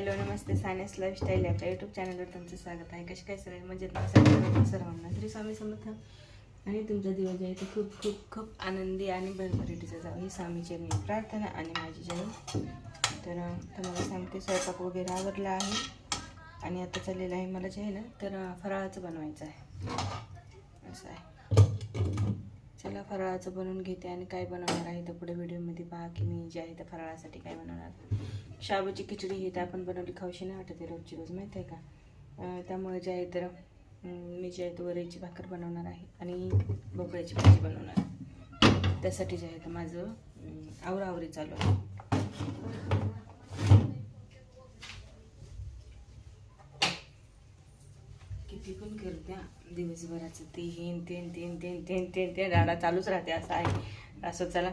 Hello नमस्ते science lifestyle आपल्या YouTube चॅनलवर तुमचं स्वागत आहे. कसे काय सगळे? म्हणजे सर्वांना. श्री स्वामी समर्थ. आणि तुमचा दिवस जे आहे ते खूप खूप खूप आनंदी आणि भरभरीटीचा जावं ही स्वामीची मी प्रार्थना आणि माझी जय. तर तुम्हाला सांगते स्वयंपाक वगैरे आवरला आहे. आणि आता चाललेलं आहे मला जे आहे ना तर फराळाचं बनवायचं आहे. असं आहे. चला फराळाचं बनवून घेते आणि काय बनवणार आहे तर पुढे व्हिडिओमध्ये पहा की मी जे आहे तर फराळासाठी काय बनवणार. शाबूची खिचडी ही तर आपण बनवली खाऊशी नाही वाटते रोजची रोज माहीत आहे का? त्यामुळे जे आहे तर मी जे आहे तर वरईची भाकर बनवणार आहे आणि भोपळ्याची भाजी बनवणार आहे. त्यासाठी जे आहे तर माझं आवराआवरी चालू आहे. किती पण करते दिवसभराचं ते हेन तेन तेन तेन तेन तेन ते राडा चालूच राहते असं आहे. असं चला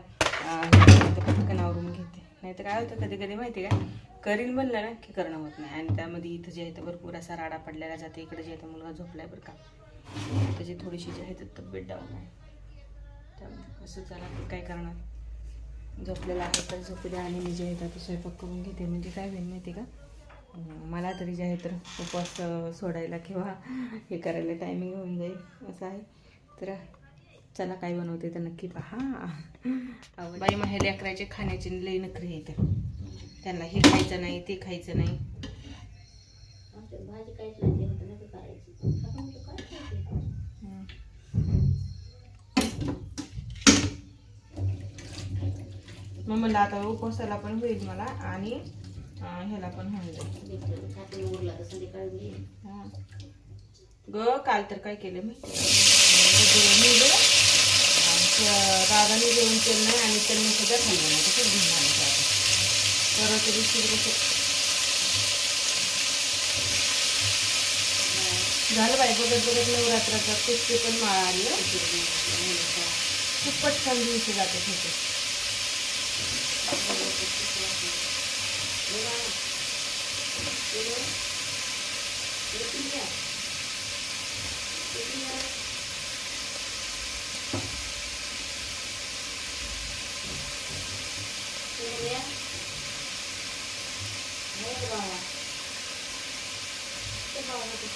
पटकन आवरून घेते. नाही तर काय होतं कधी कधी माहिती आहे का करीन म्हणलं ना की करणं होत नाही. आणि त्यामध्ये इथं जे आहे तर भरपूर असा राडा पडलेला जाते इकडे जे आहे तर मुलगा झोपलाय बरं का. त्याची थोडीशी जी आहे तर तब्येत डाऊन आहे. त्यामुळे असं चला काय करणार? झोपलेला आहे तर झोपले आणि मी जे आहे तर स्वयंपाक करून घेते. म्हणजे काय होईल माहिती आहे का? मला तरी जे आहे तर उपवास सोडायला किंवा हे करायला टायमिंग होऊन जाईल. असं आहे. तर चला काय बनवते तर नक्की पहा. बाई माहेर लेकराचे खाण्याची लई नखरी येते त्यांना हे खायचं नाही ते खायचं नाही. मग म्हणलं आता उपवासाला पण होईल मला आणि ह्याला पण होऊन जाईल. ग काल तर काय केलं आमच्या दादाने जेवण केलं नाही आणि त्यांनी सुद्धा खाल्लं नाही. तसंच घेऊन आलं ते आता. परत दिवशी कसं झालं बाई बघत बघत नवरात्राचा कुस्ती पण माळा आली हं. खूप पटकन दिवशी जाते होते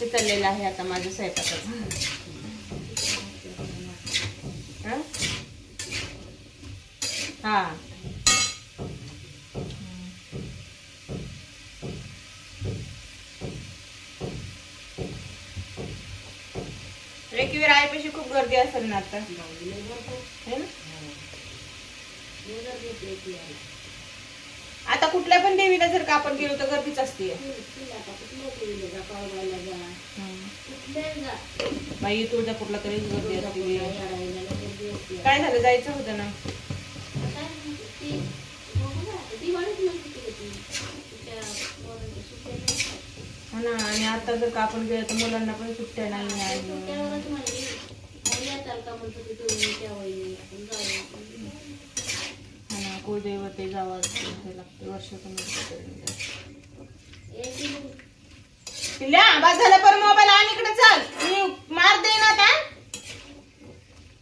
असे चाललेलं आहे आता माझं स्वयंपाकाचं. हं? रेकीवर आईपाशी खूप गर्दी असेल ना आता? है? ना आता कुठल्या पण देवीला जर का आपण गेलो तर गर्दीच असते बाई तुळजापूरला तरी गर्दी असते काय झालं? जायचं होतं ना? हा ना आणि आता जर का आपण गेलो तर मुलांना पण सुट्ट्या नाही आणि हा ना कुळदैवत ते जावं ते लागते बाद झाला पर मोबाईल आणि इकडे चल. मी मार दे ना आता.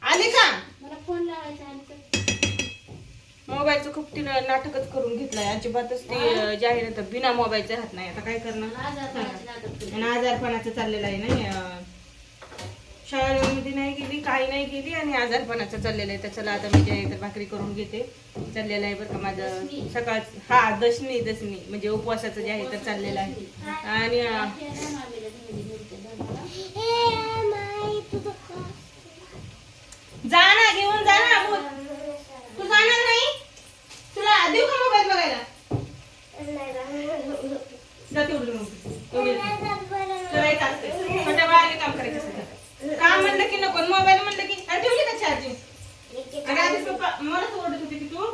आले का? मला फोन लावायचा आणि मोबाईलचं खूप तिनं नाटकच करून घेतलंय. अजिबातच ते जाहिरात बिना मोबाईलचा हात नाही. आता काय करणार? आजारपणाचं चाललेलं आहे अं, शाळेमध्ये नाही गेली काही नाही गेली आणि आजारपणाचं चाललेलं आहे तर चला आता मी जे तर भाकरी करून घेते. चाललेलं आहे बरं का माझं सकाळ हा दशमी दशमी. म्हणजे उपवासाचं जे आहे तर चाललेलं आहे. आणि जा ना घेऊन जा ना बोल. तू जाणार नाही तुला देऊ का मोबाईल बघायला जा तेवढं मग. तेवढं. करायचं असतं छोट्या बाळाने काम करायचं असतं काम म्हणलं की नको मोबाईल म्हणलं की अरे ठेवली का चार्जिंग आणि आधी पप्पा मलाच ओरडत होते की तू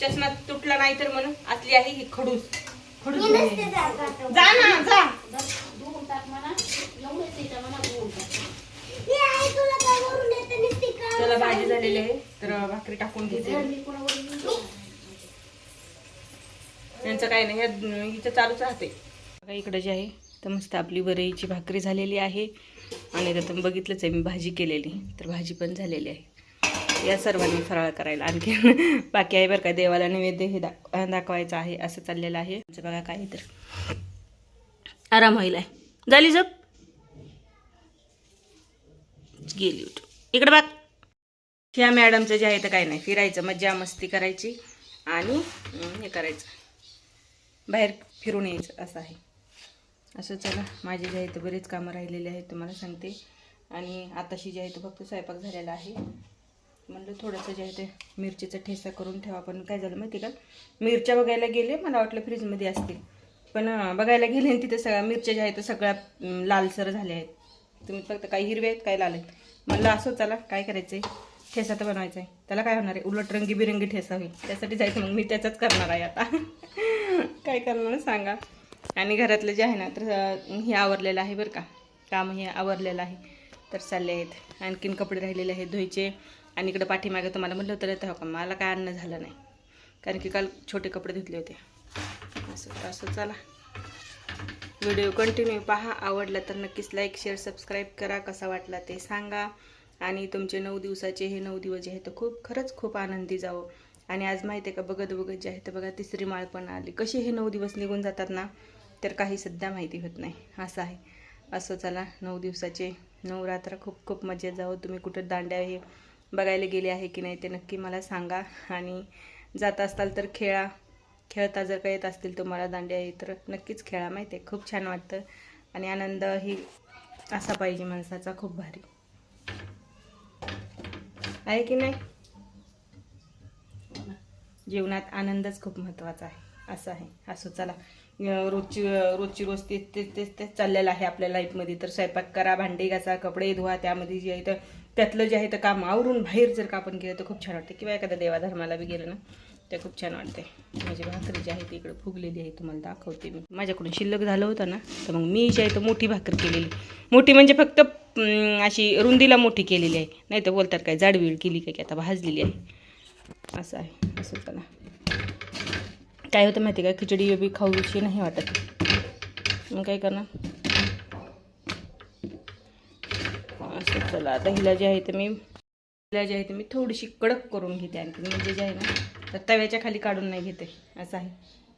चष्मा तुटला नाही तर म्हणून असली आहे ही खडूस. खडूस. जा ना जा. हे काय त्याला भाजी झालेली आहे तर भाकरी टाकून घेते. यांचं काही नाही ह्या हिचं चालूच राहते. बघा इकडं जे आहे तर मस्त आपली वरईची भाकरी झालेली आहे. आणि त्यात बघितलंच आहे मी भाजी केलेली. तर भाजी पण झालेली आहे. या सर्वांनी फराळ करायला आणखी बाकी आहे बरं का देवाला नैवेद्य हे दाख दाखवायचं आहे असं चाललेलं आहे. बघा काय तर. आराम होईल आहे. झाली झोप? गेली उठ. इकडं बघ. ह्या मॅडमचं जे आहे तर काही नाही. फिरायचं मज्जा मस्ती करायची आणि हे करायचं. बाहेर फिरून यायचं असं आहे. असं चला माझे जे आहे ते बरेच कामं राहिलेले आहेत तुम्हाला सांगते. आणि आताशी जे आहे ते फक्त स्वयंपाक झालेला आहे. म्हणलं थोडंसं जे आहे ते मिरचीचा ठेसा करून ठेवा पण काय झालं माहिती का? मिरच्या बघायला गेले मला वाटलं फ्रीजमध्ये असतील. पण बघायला गेले आणि तिथे सगळ्या मिरच्या ज्या आहेत त्या सगळ्या लालसर झाल्या आहेत. तुम्ही फक्त काही हिरवे आहेत काही लाल आहेत. म्हणलं असं चला काय करायचं आहे ठेसा तर बनवायचा आहे. त्याला काय होणार आहे? उलट रंगी बिरंगी ठेसा होईल. त्यासाठी जायचं मग मी त्याचाच करणार आहे आता. काय करणार सांगा. आणि घरातलं जे आहे ना तर हे आवरलेलं आहे बरं का. काम हे आवरलेलं आहे. तर चालले आहेत. आणखीन कपडे राहिलेले आहेत धुईचे आणि इकडं पाठीमागे तुम्हाला म्हटलं होतं तर हो का मला काय अन्न झालं नाही. कारण की काल छोटे कपडे धुतले होते. असं असं चला. व्हिडिओ कंटिन्यू पहा. आवडला तर नक्कीच लाईक शेअर सबस्क्राईब करा. कसा वाटला ते सांगा. आणि तुमचे नऊ दिवसाचे हे नऊ दिवस जे आहेत तर खूप खरंच खूप आनंदी जावं. आणि आज माहिती आहे का बघत बघत जे आहे तर बघा तिसरी माळ पण आली. कसे हे नऊ दिवस निघून जातात ना तर काही सध्या माहिती होत नाही. असं आहे. असं चला नऊ दिवसाचे नऊ रात्र खूप खूप मजेत जावं. तुम्ही कुठं दांड्या हे बघायला गेले आहे की नाही ते नक्की मला सांगा. आणि जात असताल तर खेळा. खेळता जर का येत असतील तुम्हाला दांड्या आहे तर नक्कीच खेळा माहिती आहे खूप छान वाटतं. आणि आनंद ही असा पाहिजे माणसाचा खूप भारी. आहे की नाही? जीवनात आनंदच खूप महत्त्वाचा आहे. असं आहे. असं चला. रोजची रोजची रोज तेच तेच तेच तेच चाललेलं आहे आपल्या लाईफमध्ये तर स्वयंपाक करा भांडी घासा कपडे धुवा त्यामध्ये जे आहे तर त्यातलं जे आहे तर काम आवरून बाहेर जर का आपण गेलं तर खूप छान वाटते. किंवा एखाद्या देवाधर्माला बी गेलं ना ते खूप छान वाटते. माझी भाकरी जी आहे ती इकडे फुगलेली आहे तुम्हाला दाखवते मी. माझ्याकडून शिल्लक झालं होतं ना तर मग मी जी आहे तर मोठी भाकरी केलेली. मोठी म्हणजे फक्त अशी रुंदीला मोठी केलेली आहे. नाही तर बोलतात काय जाडवीळ केली काय की आता भाजलेली आहे. असं आहे असं चला. काय होतं माहिती आहे का? खिचडी बी खाऊची नाही वाटत. मग काय करणार असं चला आता हिला जे आहे तर मी हिला जे आहे तर मी थोडीशी कडक करून घेते आणखी म्हणजे जे आहे ना तर तव्याच्या खाली काढून नाही घेते. असं आहे.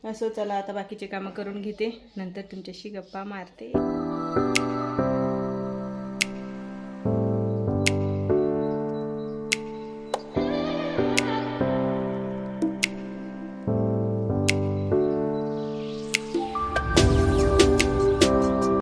असं चला आता बाकीचे कामं करून घेते. नंतर तुमच्याशी गप्पा मारते.